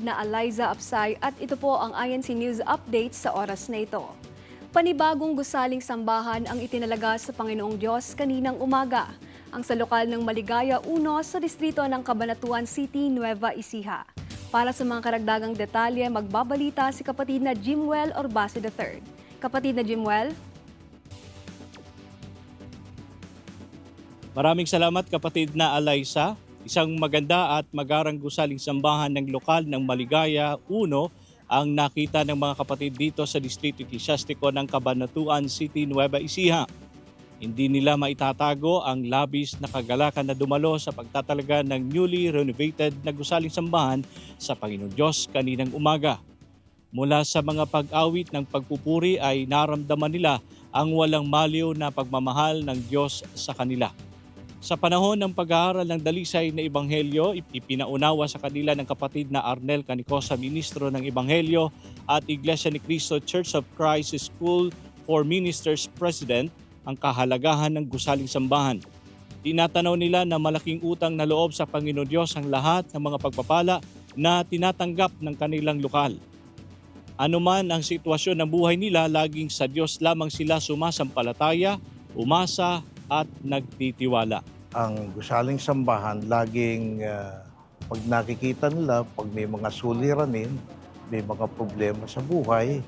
na Eliza Apsay at ito po ang INC News Update sa oras na ito. Panibagong gusaling sambahan ang itinalaga sa Panginoong Diyos kaninang umaga ang sa lokal ng Maligaya Uno sa distrito ng Cabanatuan City, Nueva Ecija. Para sa mga karagdagang detalye, magbabalita si kapatid na Jimwell Orbase III. Kapatid na Jimwell, Maraming salamat kapatid na Alaysa. Isang maganda at magarang gusaling sambahan ng lokal ng Maligaya Uno ang nakita ng mga kapatid dito sa Distrito Ecclesiastico ng Cabanatuan City, Nueva Ecija. Hindi nila maitatago ang labis na kagalakan na dumalo sa pagtatalaga ng newly renovated na gusaling sambahan sa Panginoon Diyos kaninang umaga. Mula sa mga pag-awit ng pagpupuri ay naramdaman nila ang walang maliw na pagmamahal ng Diyos sa kanila. Sa panahon ng pag-aaral ng dalisay na Ebanghelyo, ipinaunawa sa kanila ng kapatid na Arnel Canicosa, Ministro ng Ebanghelyo at Iglesia ni Cristo Church of Christ School for Ministers President ang kahalagahan ng gusaling sambahan. Tinatanaw nila na malaking utang na loob sa Panginoon Diyos ang lahat ng mga pagpapala na tinatanggap ng kanilang lokal. Ano man ang sitwasyon ng buhay nila, laging sa Diyos lamang sila sumasampalataya, umasa at nagtitiwala. Ang gusaling sambahan laging ah, pag nakikita nila, pag may mga suliranin, may mga problema sa buhay,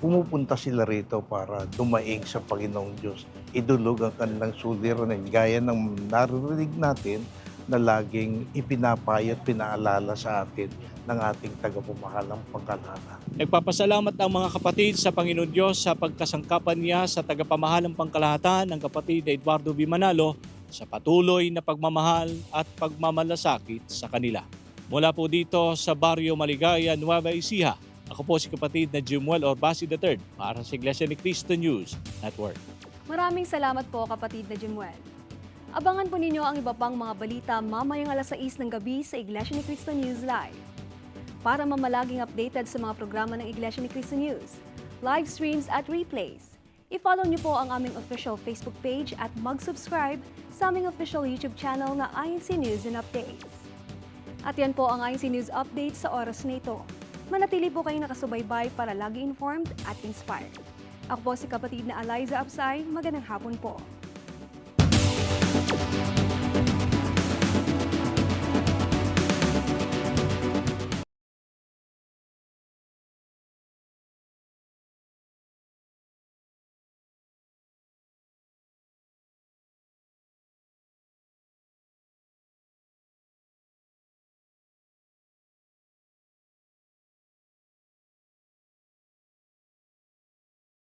pumupunta sila rito para dumaing sa Panginoong Diyos. Idulog ang kanilang suliranin. Gaya ng naririnig natin na laging ipinapayo at pinaalala sa atin ng ating tagapamahalang pangkalahatan. Nagpapasalamat ang mga kapatid sa Panginoon Diyos sa pagkasangkapan niya sa tagapamahalang pangkalahatan ng kapatid Eduardo B. Manalo sa patuloy na pagmamahal at pagmamalasakit sa kanila. Mula po dito sa Barrio Maligaya, Nueva Ecija, ako po si kapatid na Jimuel Orbasi III para sa Iglesia ni Cristo News Network. maraming salamat po kapatid na Jimwell. Abangan po ninyo ang iba pang mga balita mamayang alas 6 ng gabi sa Iglesia ni Cristo News Live. Para mamalaging updated sa mga programa ng Iglesia ni Cristo News, live streams at replays, I-follow niyo po ang aming official Facebook page at mag-subscribe sa aming official YouTube channel na INC News and Updates. At yan po ang INC News Updates sa oras na ito. Manatili po kayong nakasubaybay para lagi informed at inspired. Ako po si kapatid na Eliza Absay, magandang hapon po.